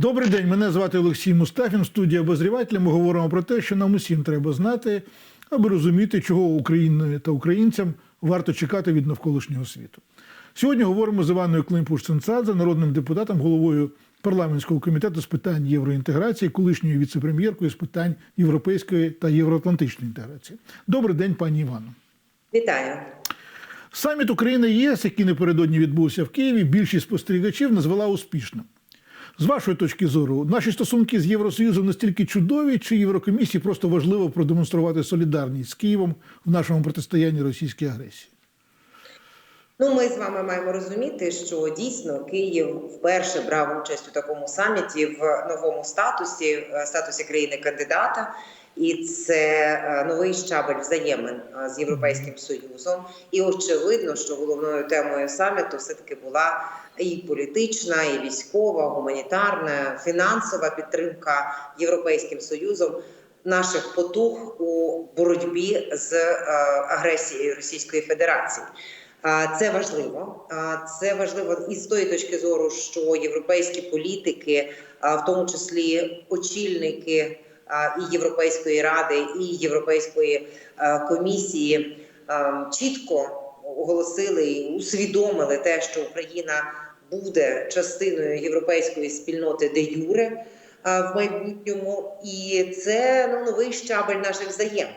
Добрий день, мене звати Олексій Мустафін. Студія обозрівателя. Ми говоримо про те, що нам усім треба знати, аби розуміти, чого Україні та українцям варто чекати від навколишнього світу. Сьогодні говоримо з Іваною Климпуш-Цинцадзе, народним депутатом, головою парламентського комітету з питань євроінтеграції, колишньою віце-прем'єркою з питань європейської та євроатлантичної інтеграції. Добрий день, пані Івано. Вітаю. Саміт України ЄС, який напередодні відбувся в Києві, більшість спостерігачів назвала успішним. З вашої точки зору, наші стосунки з Євросоюзом настільки чудові, чи Єврокомісії просто важливо продемонструвати солідарність з Києвом в нашому протистоянні російській агресії? Ну, ми з вами маємо розуміти, що дійсно Київ вперше брав участь у такому саміті в новому статусі, е, статусі країни-кандидата. І це е, новий щабель взаємин е, з європейським союзом. І очевидно, що головною темою саміту все таки була і політична, і військова, гуманітарна, фінансова підтримка європейським союзом наших потуг у боротьбі з агресією Російської Федерації. Це важливо. Це важливо і з тої точки зору, що європейські політики, в тому числі очільники і Європейської ради, і Європейської комісії, чітко оголосили і усвідомили те, що Україна буде частиною європейської спільноти де юре в майбутньому, і це ну новий щабель наших взаємин.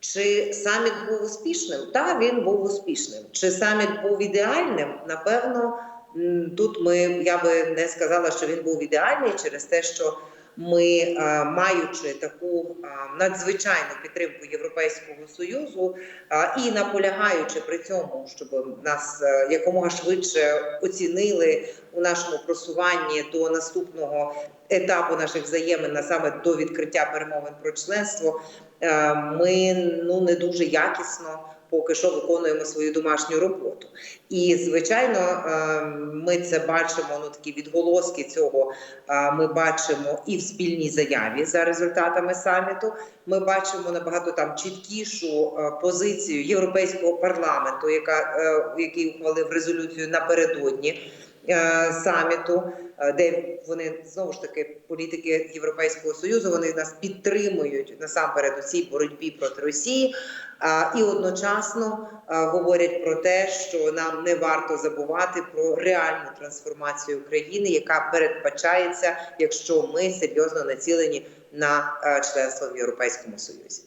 Чи саміт був успішним? Так, він був успішним. Чи саміт був ідеальним? Напевно, тут ми я би не сказала, що він був ідеальний через те, що ми, маючи таку надзвичайну підтримку Європейського союзу і наполягаючи при цьому, щоб нас якомога швидше оцінили у нашому просуванні до наступного етапу наших взаємин, а саме до відкриття перемовин про членство, ми ну не дуже якісно. Поки що виконуємо свою домашню роботу, і звичайно, ми це бачимо. Ну такі відголоски цього ми бачимо і в спільній заяві за результатами саміту. Ми бачимо набагато там чіткішу позицію європейського парламенту, яка який ухвалив резолюцію напередодні саміту, де вони знову ж таки політики Європейського союзу вони нас підтримують насамперед у цій боротьбі проти Росії, і одночасно говорять про те, що нам не варто забувати про реальну трансформацію України, яка передбачається, якщо ми серйозно націлені на членство в Європейському Союзі.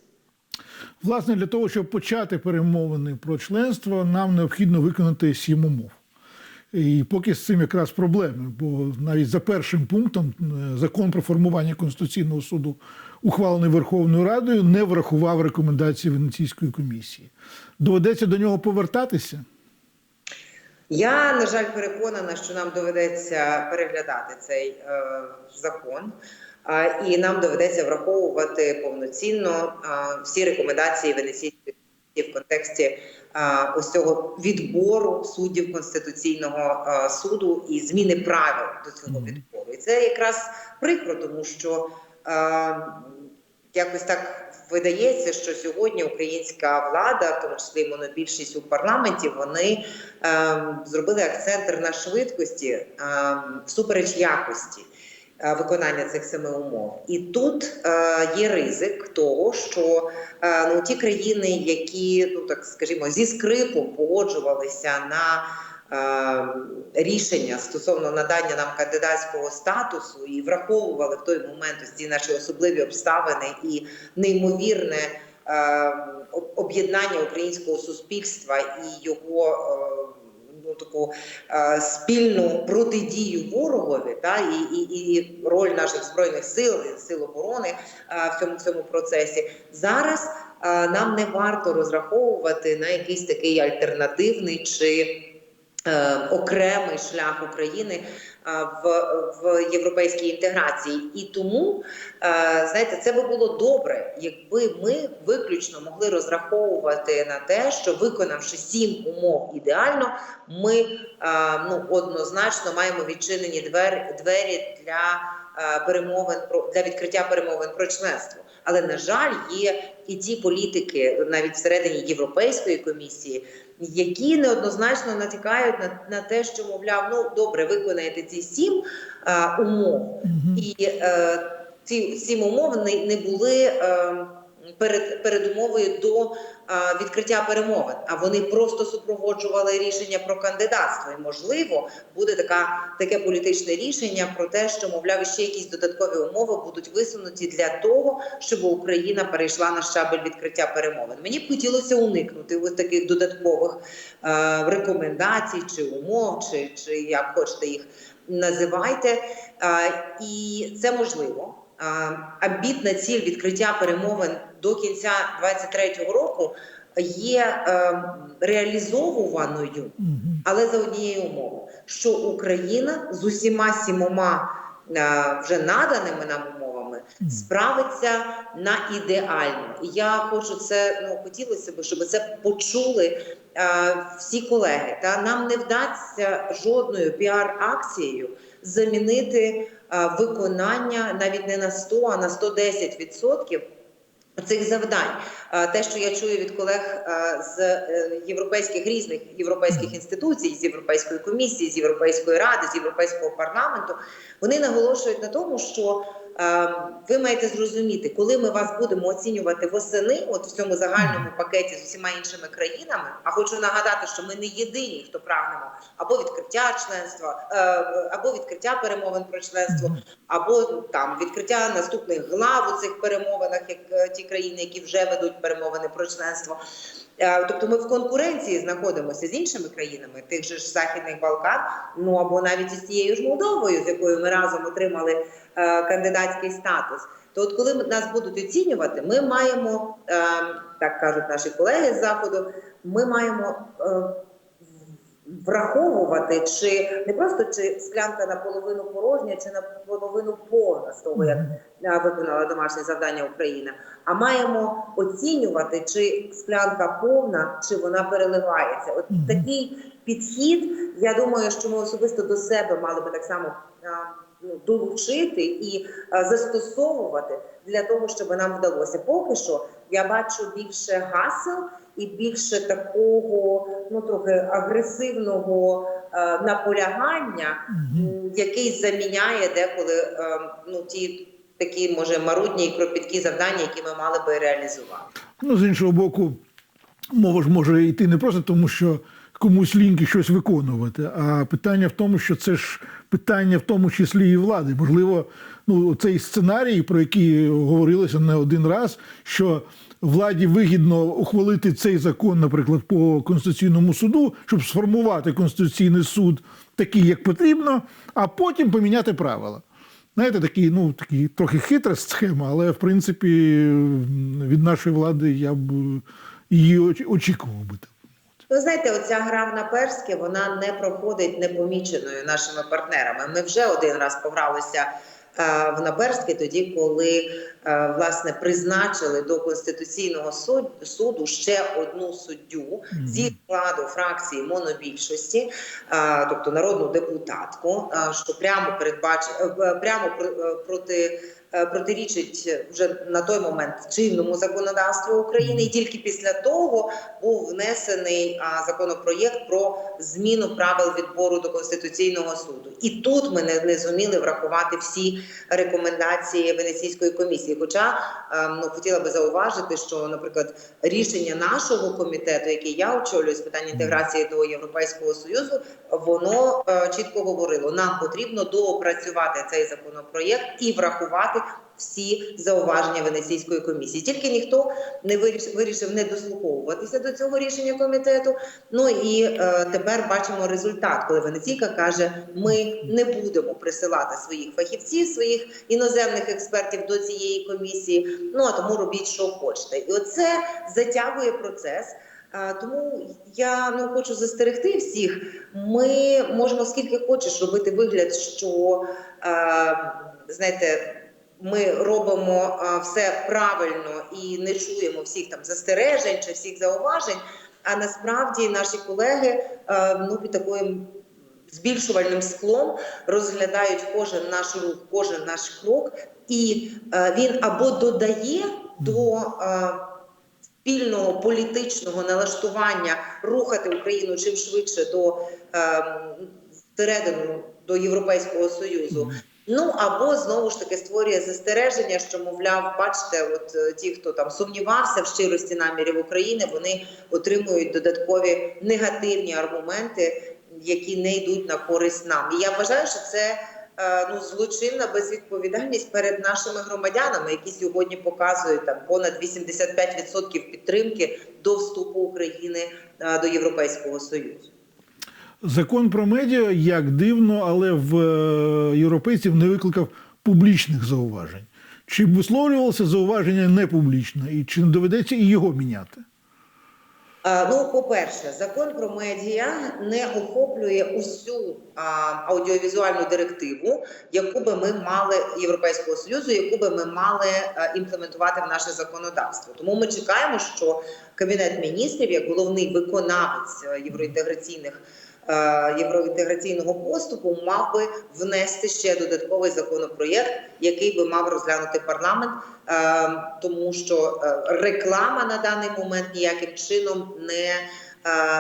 Власне, для того, щоб почати перемовини про членство, нам необхідно виконати сім умов. І поки з цим якраз проблеми, бо навіть за першим пунктом закон про формування Конституційного суду, ухвалений Верховною Радою, не врахував рекомендації Венеційської комісії. Доведеться до нього повертатися. Я, на жаль, переконана, що нам доведеться переглядати цей е, закон, е, і нам доведеться враховувати повноцінно е, всі рекомендації Венеційської в контексті ось цього відбору суддів конституційного суду і зміни правил до цього відбору. І це якраз прикро, тому що якось так видається, що сьогодні українська влада, в тому числі монобільшість у парламенті, вони зробили акцент на швидкості всупереч якості. Виконання цих семи умов, і тут е, є ризик того, що е, ну ті країни, які ну так скажімо, зі скрипом погоджувалися на е, рішення стосовно надання нам кандидатського статусу і враховували в той момент ось ці наші особливі обставини і неймовірне е, об'єднання українського суспільства і його. Ну таку е, спільну протидію ворогові, та і і, і роль наших збройних сил сил оборони е, в цьому цьому процесі зараз. Е, нам не варто розраховувати на якийсь такий альтернативний чи окремий шлях України в в європейській інтеграції, і тому знаєте, це би було добре, якби ми виключно могли розраховувати на те, що виконавши сім умов ідеально, ми ну однозначно маємо відчинені двері двері для перемовин про для відкриття перемовин про членство. Але на жаль, є і ті політики, навіть всередині Європейської комісії, які неоднозначно натякають на, на те, що мовляв, ну добре, виконаєте ці сім е, умов, Мгм. і е, ці сім умов не, не були е, перед передумовою до е, відкриття перемовин, а вони просто супроводжували рішення про кандидатство. І можливо буде така таке політичне рішення про те, що мовляв ще якісь додаткові умови будуть висунуті для того, щоб Україна перейшла на щабель відкриття перемовин. Мені б хотілося уникнути ось таких додаткових е, рекомендацій чи умов, чи, чи як хочете їх називайте. І це можливо. Амбітна ціль відкриття перемовин до кінця 2023 року є е, реалізовуваною, але за однією умовою, що Україна з усіма сімома е, вже наданими нам. Справиться на ідеально. Я хочу це ну хотілося б, щоб це почули е, всі колеги. Та нам не вдасться жодною піар-акцією замінити е, виконання навіть не на 100, а на 110 відсотків. Цих завдань, Е, те, що я чую від колег з європейських різних європейських інституцій, з європейської комісії, з європейської ради, з європейського парламенту, вони наголошують на тому, що ви маєте зрозуміти, коли ми вас будемо оцінювати восени, от в цьому загальному пакеті з усіма іншими країнами. А хочу нагадати, що ми не єдині, хто прагнемо або відкриття членства, е, або відкриття перемовин про членство, або там відкриття наступних глав у цих перемовинах, як е, ті країни, які вже ведуть перемовини про членство. Тобто ми в конкуренції знаходимося з іншими країнами, тих же ж західних Балкан, ну або навіть із тією ж Молдовою, з якою ми разом отримали е, кандидатський статус. То от коли нас будуть оцінювати, ми маємо е, так кажуть наші колеги з заходу. Ми маємо е, враховувати, чи не просто чи склянка наполовину порожня, чи наполовину повна з того, як виконала домашнє завдання Україна. А маємо оцінювати, чи склянка повна, чи вона переливається. От такий підхід. Я думаю, що ми особисто до себе мали би так само ну, долучити і застосовувати для того, щоб нам вдалося. Поки що я бачу більше гасел і більше такого, ну трохи агресивного а, наполягання, м, який заміняє деколи е, ну ті такі може марудні і кропіткі завдання, які ми мали би реалізувати. Ну, з іншого боку, мова ж може йти не просто тому, що комусь ліньки щось виконувати, а питання в тому, що це ж питання в тому числі і влади. Можливо, ну, цей сценарій, про який говорилося не один раз, що владі вигідно ухвалити цей закон, наприклад, по Конституційному суду, щоб сформувати Конституційний суд такий, як потрібно, а потім поміняти правила. Знаєте, такий, ну, такий трохи хитра схема, але в принципі від нашої влади я б її очікував би. Ви знаєте, оця гра в наперське вона не проходить непоміченою нашими партнерами. Ми вже один раз погралися в наперське, тоді коли е, власне призначили до конституційного суд- суду ще одну суддю зі складу фракції монобільшості, е, тобто народну депутатку, е, що прямо передбач прямо про- е, проти. Е, Протирічить вже на той момент чинному законодавству України, і тільки після того був внесений законопроєкт про зміну правил відбору до конституційного суду. І тут ми не, не зуміли врахувати всі рекомендації Венеційської комісії. Хоча е, ну хотіла би зауважити, що, наприклад, рішення нашого комітету, який я очолюю з питань інтеграції до Європейського союзу, воно е, чітко говорило: нам потрібно доопрацювати цей законопроєкт і врахувати. Всі зауваження Венеційської комісії, тільки ніхто не вирішив, не дослуховуватися до цього рішення комітету. Ну і е, тепер бачимо результат, коли Венеційка каже: ми не будемо присилати своїх фахівців, своїх іноземних експертів до цієї комісії. Ну а тому робіть, що хочете, і оце затягує процес. Тому я ну хочу застерегти всіх. Ми можемо скільки хочеш робити вигляд, що е, знаєте. Ми робимо все правильно і не чуємо всіх там застережень чи всіх зауважень. А насправді наші колеги ну під таким збільшувальним склом розглядають кожен наш рух, кожен наш крок, і він або додає до спільного політичного налаштування рухати Україну чим швидше до е, всередину до Європейського союзу. Ну або знову ж таки створює застереження, що мовляв, бачите, от е, ті, хто там сумнівався в щирості намірів України, вони отримують додаткові негативні аргументи, які не йдуть на користь нам. І я вважаю, що це е, ну злочинна безвідповідальність перед нашими громадянами, які сьогодні показують там понад 85% підтримки до вступу України е, до Європейського союзу. Закон про медіа, як дивно, але в е, європейців не викликав публічних зауважень. Чи висловлювалося зауваження не публічно, і чи не доведеться і його міняти? Е, Ну, по-перше, закон про медіа не охоплює усю а, аудіовізуальну директиву, яку би ми мали Європейського союзу, яку би ми мали е, імплементувати в наше законодавство. Тому ми чекаємо, що кабінет міністрів, як головний виконавець євроінтеграційних. Е, Євроінтеграційного поступу мав би внести ще додатковий законопроєкт, який би мав розглянути парламент, е, тому що е, реклама на даний момент ніяким чином не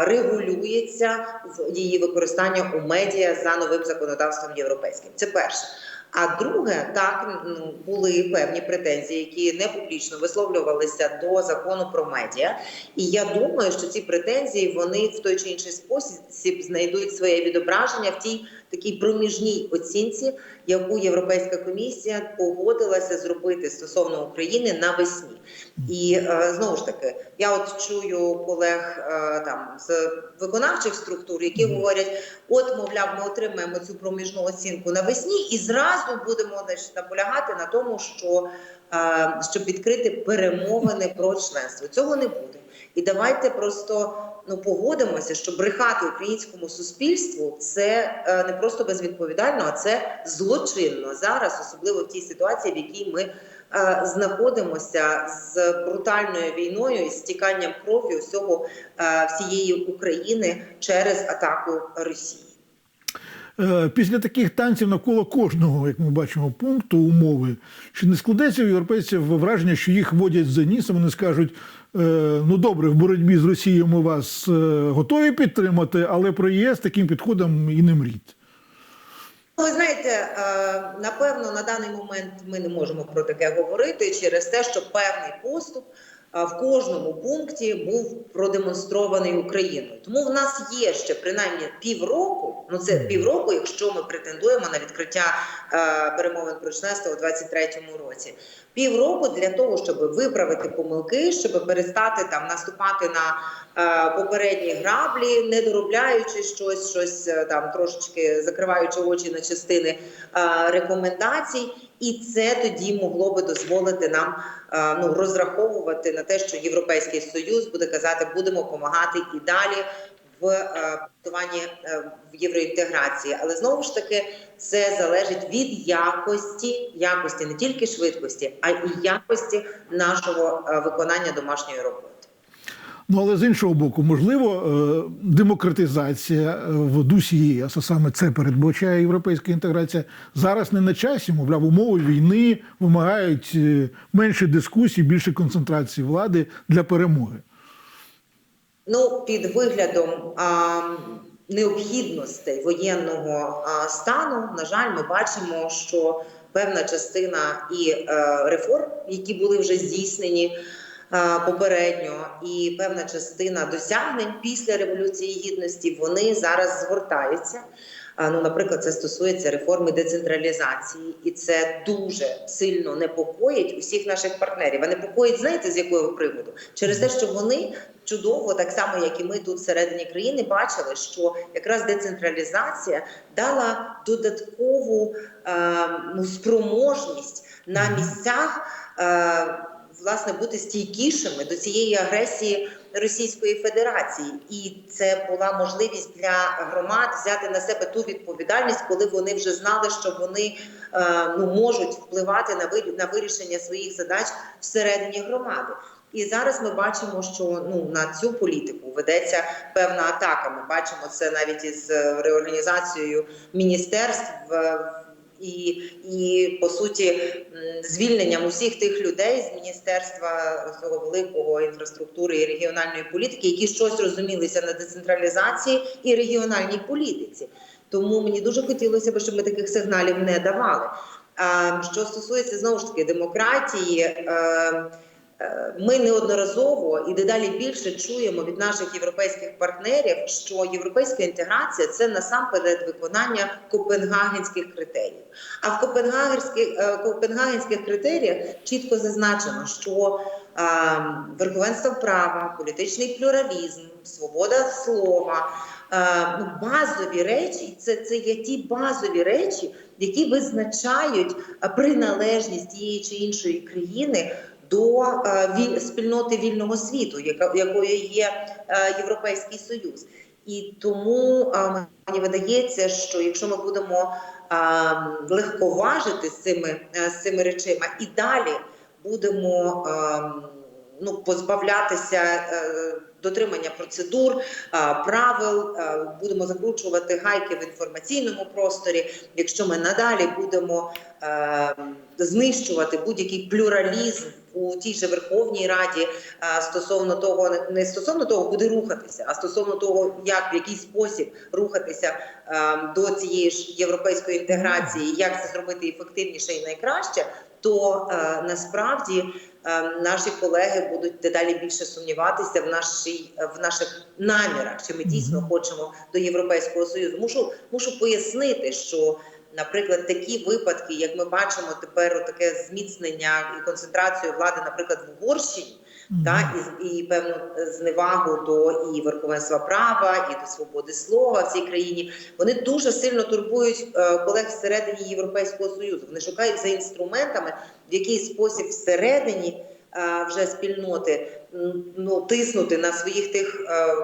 регулюється в її використання у медіа за новим законодавством європейським. Це перше. А друге, так ну, були певні претензії, які не публічно висловлювалися до закону про медіа. І я думаю, що ці претензії вони в той чи інший спосіб знайдуть своє відображення в тій такій проміжній оцінці, яку Європейська комісія погодилася зробити стосовно України навесні. І е, знову ж таки, я от чую колег е, там з виконавчих структур, які говорять: от, мовляв, ми отримаємо цю проміжну оцінку навесні, і зразу будемо значить, наполягати на тому, що е, щоб відкрити перемовини про членство. Цього не буде. І давайте просто ну погодимося, що брехати українському суспільству це е, не просто безвідповідально, а це злочинно зараз, особливо в тій ситуації, в якій ми е, знаходимося з брутальною війною і стіканням крові усього е, всієї України через атаку Росії. Після таких танців навколо кожного, як ми бачимо, пункту умови, чи не складеться у європейців враження, що їх водять за ніс, вони скажуть: ну добре, в боротьбі з Росією ми вас е, готові підтримати, але про ЄС таким підходом і не мріть. Ну, Ви знаєте, е, напевно, на даний момент ми не можемо про таке говорити через те, що певний поступ е, в кожному пункті був продемонстрований Україною. Тому в нас є ще принаймні півроку. Ну це півроку, якщо ми претендуємо на відкриття е, перемовин про членство у 2023 році. Півроку для того, щоб виправити помилки, щоб перестати там наступати на е, попередні граблі, не доробляючи щось, щось е, там трошечки закриваючи очі на частини е, рекомендацій, і це тоді могло би дозволити нам е, ну розраховувати на те, що Європейський Союз буде казати, будемо допомагати і далі в е, будуванні е, в євроінтеграції. Але знову ж таки це залежить від якості, якості не тільки швидкості, а й якості нашого е, виконання домашньої роботи. Ну але з іншого боку, можливо, е, демократизація е, в дусі ЄС, а саме це передбачає європейська інтеграція, зараз не на часі. Мовляв, умови війни вимагають е, менше дискусій, більше концентрації влади для перемоги. Ну, під виглядом а, необхідностей воєнного а, стану, на жаль, ми бачимо, що певна частина і е, реформ, які були вже здійснені попередньо, і певна частина досягнень після революції гідності, вони зараз згортаються. Ну, наприклад, це стосується реформи децентралізації, і це дуже сильно непокоїть усіх наших партнерів. А непокоїть, знаєте, з якого приводу? Через те, що вони чудово, так само як і ми тут всередині країни, бачили, що якраз децентралізація дала додаткову е, ну, спроможність на місцях. Е, Власне, бути стійкішими до цієї агресії Російської Федерації, і це була можливість для громад взяти на себе ту відповідальність, коли вони вже знали, що вони е, ну можуть впливати на вирі- на вирішення своїх задач всередині громади. І зараз ми бачимо, що ну на цю політику ведеться певна атака. Ми бачимо це навіть із е, реорганізацією міністерств. е, і, і по суті звільненням усіх тих людей з міністерства цього великого інфраструктури і регіональної політики, які щось розумілися на децентралізації і регіональній політиці. Тому мені дуже хотілося б, щоб ми таких сигналів не давали. Що стосується знову ж таки демократії. Ми неодноразово і дедалі більше чуємо від наших європейських партнерів, що європейська інтеграція це насамперед виконання копенгагенських критеріїв. А в копенгагенських, е, копенгагенських критеріях чітко зазначено, що е, верховенство права, політичний плюралізм, свобода слова. е, Базові речі, це, це є ті базові речі, які визначають приналежність тієї чи іншої країни до е, спільноти вільного світу, якою є е, Європейський Союз. І тому е, мені видається, що якщо ми будемо легковажити з цими, з цими речима і далі будемо е, ну, позбавлятися дотримання процедур, е, правил, е, будемо закручувати гайки в інформаційному просторі. Якщо ми надалі будемо е, знищувати будь-який плюралізм у тій же Верховній Раді стосовно того, не- стосовно того, куди рухатися, а стосовно того, як в який спосіб рухатися до цієї ж європейської інтеграції, як це зробити ефективніше і найкраще, то насправді наші колеги будуть дедалі більше сумніватися в нашій в наших намірах, чи ми дійсно хочемо до європейського союзу. Мушу мушу пояснити, що. Наприклад, такі випадки, як ми бачимо тепер, таке зміцнення і концентрацію влади, наприклад, в Угорщині, Мгм. та і, і певну зневагу до і верховенства права, і до свободи слова в цій країні. Вони дуже сильно турбують е, колег всередині Європейського союзу. Вони шукають за інструментами, в який спосіб всередині е, вже спільноти ну тиснути на своїх тих. е,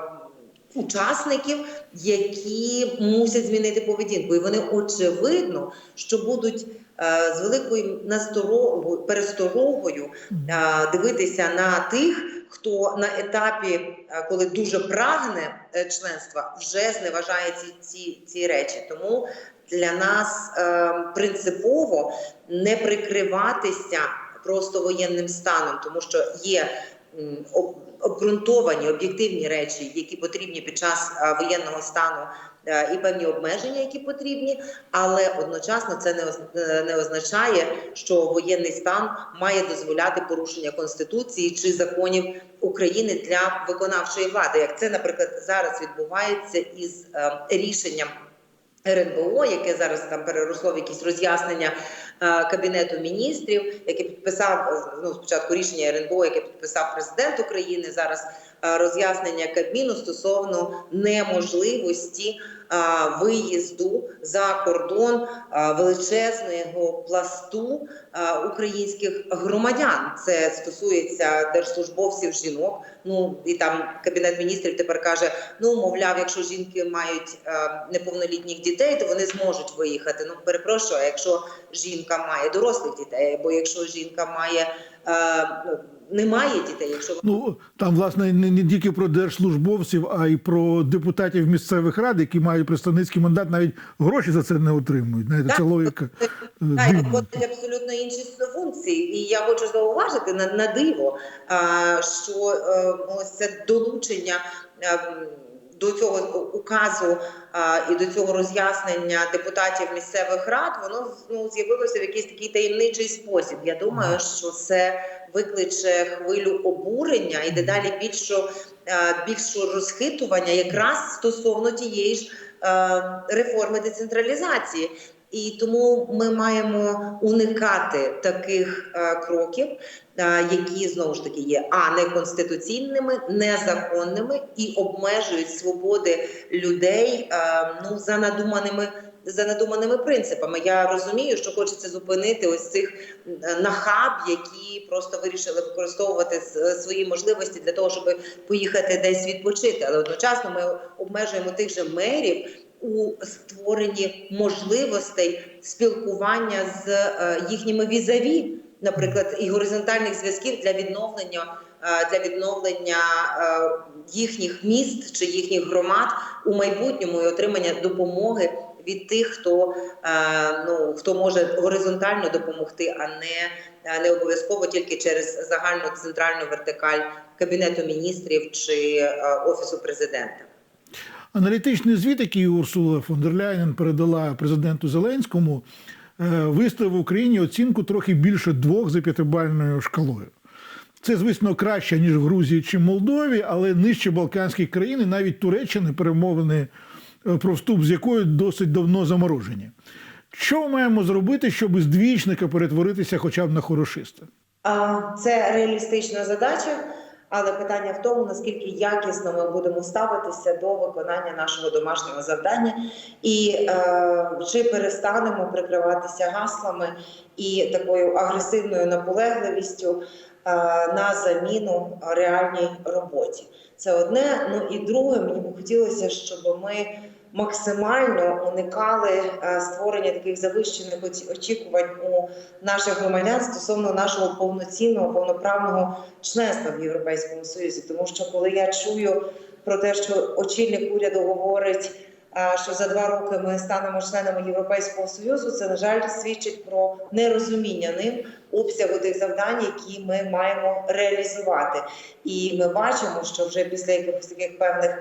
Учасників, які мусять змінити поведінку, і вони очевидно, що будуть е, з великою пересторогою е, дивитися на тих, хто на етапі, е, коли дуже прагне е, членства, вже зневажає ці, ці, ці речі. Тому для нас е, принципово не прикриватися просто воєнним станом, тому що є об- обґрунтовані об'єктивні речі, які потрібні під час е, воєнного стану. Е, І певні обмеження, які потрібні, але одночасно це е, не означає, що воєнний стан має дозволяти порушення конституції чи законів України для виконавчої влади, як це, наприклад, зараз відбувається із е, рішенням РНБО, яке зараз там переросло в якісь роз'яснення кабінету міністрів, яке підписав ну спочатку рішення РНБО, яке підписав президент України. Зараз роз'яснення Кабміну стосовно неможливості е, виїзду за кордон е, величезного пласту е, українських громадян. Це стосується держслужбовців жінок. Ну і там кабінет міністрів тепер каже: ну мовляв, якщо жінки мають е, неповнолітніх дітей, то вони зможуть виїхати. Ну перепрошую, якщо жінка має дорослих дітей, або якщо жінка має е, ну, не має дітей, якщо Ну там власне не, не тільки про держслужбовців, а й про депутатів місцевих рад, які мають представницький мандат, навіть гроші за це не отримують. Знаєте, це логіка. е, Так, дивна. абсолютно інші функції. І я хочу зауважити на, на диво, а, що е, ось це долучення е, до цього указу а, і до цього роз'яснення депутатів місцевих рад, воно ну, з'явилося в якийсь такий таємничий спосіб. Я думаю, що це викличе хвилю обурення і дедалі більшого, е, більшого розхитування якраз стосовно тієї ж е, реформи децентралізації. І тому ми маємо уникати таких е, кроків, е, які знову ж таки є а неконституційними, незаконними і обмежують свободи людей е, ну за надуманими. За надуманими принципами я розумію, що хочеться зупинити ось цих е, нахаб, які просто вирішили використовувати с- свої можливості для того, щоб поїхати десь відпочити. Але одночасно ми обмежуємо тих же мерів у створенні можливостей спілкування з е, їхніми візаві, наприклад, і горизонтальних зв'язків для відновлення е, для відновлення е, їхніх міст чи їхніх громад у майбутньому і отримання допомоги від тих, хто е, ну хто може горизонтально допомогти, а не, е, не обов'язково тільки через загальну центральну вертикаль кабінету міністрів чи е, офісу президента. Аналітичний звіт, який Урсула фон дер Ляйнен передала президенту Зеленському, виставив Україні оцінку трохи більше двох за п'ятибальною шкалою. Це, звісно, краще, ніж в Грузії чи Молдові, але нижче Балканських країн і навіть Туреччини перемовини про вступ з якою досить давно заморожені. Що ми маємо зробити, щоб з двічника перетворитися хоча б на хорошиста? Це реалістична задача, але питання в тому, наскільки якісно ми будемо ставитися до виконання нашого домашнього завдання, і е, чи перестанемо прикриватися гаслами і такою агресивною наполегливістю е, на заміну реальній роботі. Це одне. Ну і друге, мені б хотілося, щоб ми максимально уникали е, створення таких завищених очікувань у наших громадян стосовно нашого повноцінного повноправного членства в Європейському Союзі. Тому що коли я чую про те, що очільник уряду говорить, е, що за два роки ми станемо членами Європейського Союзу, це на жаль свідчить про нерозуміння ним обсягу тих завдань, які ми маємо реалізувати. І ми бачимо, що вже після якихось таких певних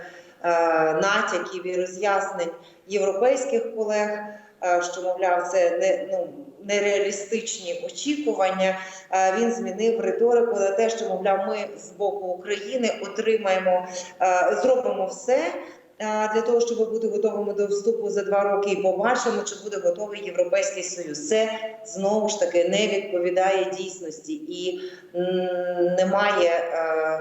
натяків і роз'яснень європейських колег, е, що мовляв, це не ну нереалістичні очікування. Е, Він змінив риторику на те, що мовляв, ми з боку України отримаємо, е, зробимо все. е, Для того щоб бути готовими до вступу за два роки, і побачимо, чи буде готовий європейський союз. Це знову ж таки не відповідає дійсності і немає е,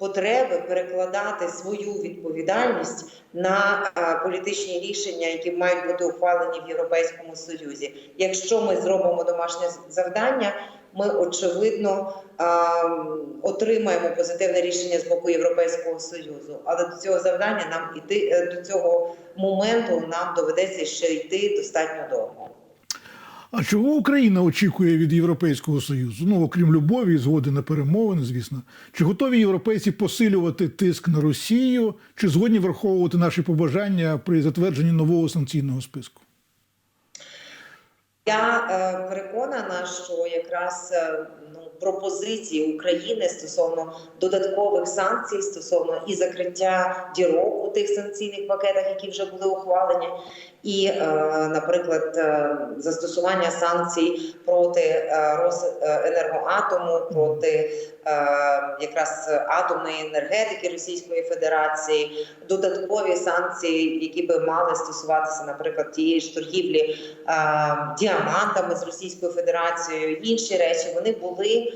потреби перекладати свою відповідальність на е, політичні рішення, які мають бути ухвалені в Європейському Союзі. Якщо ми зробимо домашнє завдання, ми очевидно е, отримаємо позитивне рішення з боку Європейського союзу. Але до цього завдання нам іти е, до цього моменту нам доведеться ще йти достатньо довго. А чого Україна очікує від Європейського Союзу? Ну, окрім любові згоди на перемовини, звісно. Чи готові європейці посилювати тиск на Росію, чи згодні враховувати наші побажання при затвердженні нового санкційного списку? Я е, переконана, що якраз е, ну, пропозиції України стосовно додаткових санкцій, стосовно і закриття дірок у тих санкційних пакетах, які вже були ухвалені, і, е, наприклад, е, застосування санкцій проти е, Росенергоатому, проти якраз атомної енергетики Російської Федерації, додаткові санкції, які би мали стосуватися, наприклад, тієї ж торгівлі діамантами з Російською Федерацією, інші речі вони були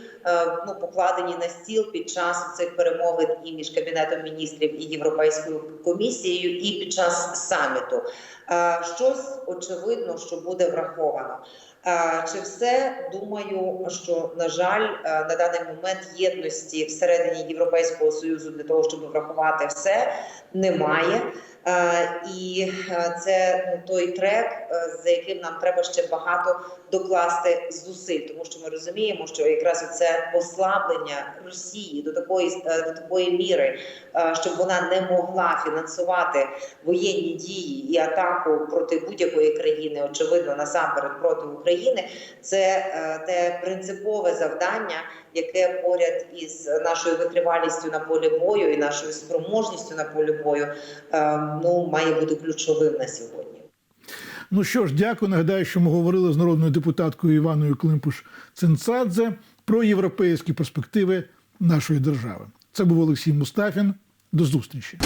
ну покладені на стіл під час цих перемовин і між кабінетом міністрів і європейською комісією, і під час саміту. Е, Щось очевидно, що буде враховано. Е, Чи все думаю, що на жаль е, на даний момент єдності всередині Європейського союзу для того, щоб врахувати все, немає. Е, І е, це ну, той трек, е, за яким нам треба ще багато докласти зусиль, тому що ми розуміємо, що якраз це послаблення Росії до такої до такої міри, щоб вона не могла фінансувати воєнні дії і атаку проти будь-якої країни, очевидно, насамперед проти України. Це те принципове завдання, яке поряд із нашою витривалістю на полі бою і нашою спроможністю на полі бою, е, ну має бути ключовим на сьогодні. Ну що ж, дякую. Нагадаю, що ми говорили з народною депутаткою Іваною Климпуш Цинцадзе про європейські перспективи нашої держави. Це був Олексій Мустафін. До зустрічі.